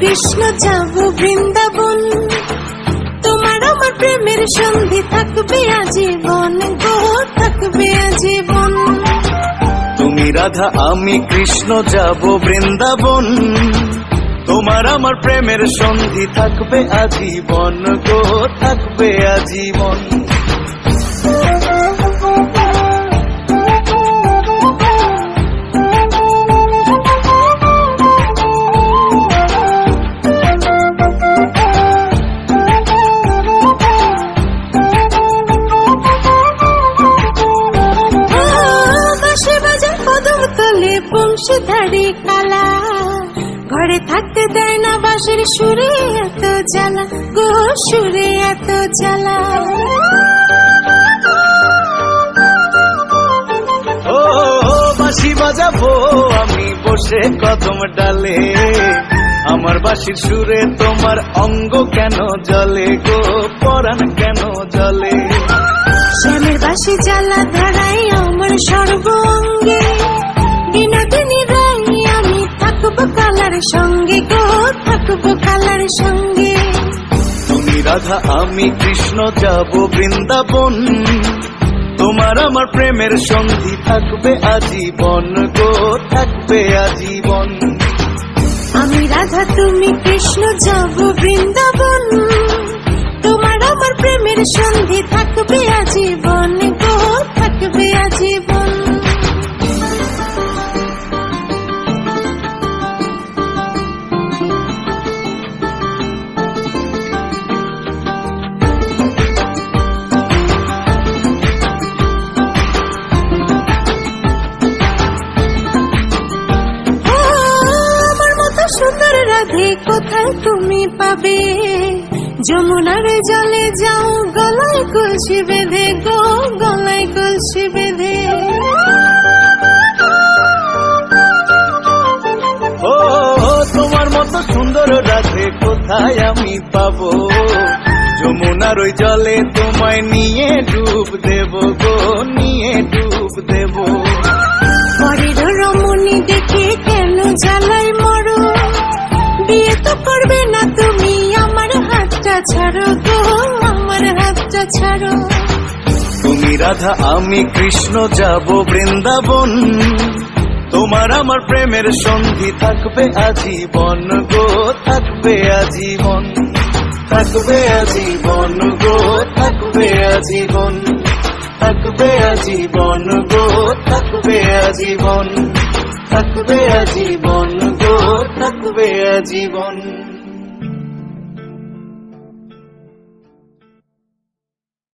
কৃষ্ণ যাব বৃন্দাবন। তোমার আমার প্রেমের সন্ধি থাকবে আজীবন, গো, থাকবে আজীবন। তুমি রাধা, আমি কৃষ্ণ যাব বৃন্দাবন। তোমার আমার প্রেমের সন্ধি থাকবে আজীবন, গো, থাকবে আজীবন। বংশীধারী কালা। ঘরে থাকতে দেয় না বাঁশের সুরে এত জ্বালা। গো সুরে এত জ্বালা। ও বাঁশি বাজাবো আমি বসে কদম ডালে। আমার বাসির সুরে তোমার অঙ্গ কেন জলে গো? পরাণ কেন জলে শ্যামের বাসি জ্বালা ধরাই আমার সর্বঙ্গে সঙ্গে গো থাকব কালার সঙ্গে। তুমি রাধা আমি কৃষ্ণ যাব বৃন্দাবন। তোমার আমার প্রেমের সঙ্গী থাকবে আজীবন গো থাকবে আজীবন। আমি রাধা তুমি কৃষ্ণ যাব বৃন্দাবন। রাধে কোথায় তুমি পাবে? যমুনার জলে যাও গলায় কলসি বেঁধে গো গলায় কলসি বেঁধে। ও তোমার মতো সুন্দর রাধে কোথায় আমি পাবো? যমুনার ওই জলে তোমায় নিয়ে ডুব দেব গো নিয়ে ডুব দেব। পরের রমণী আমার তুমি রাধা, আমি কৃষ্ণ, যাব বৃন্দাবন। তোমার আমার প্রেমের সন্ধি থাকবে আজীবন গো, থাকবে আজীবন। থাকবে আজীবন গো, থাকবে আজীবন। থাকবে আজীবন গো, থাকবে আজীবন। থাকবে আজীবন গো, থাকবে আজীবন।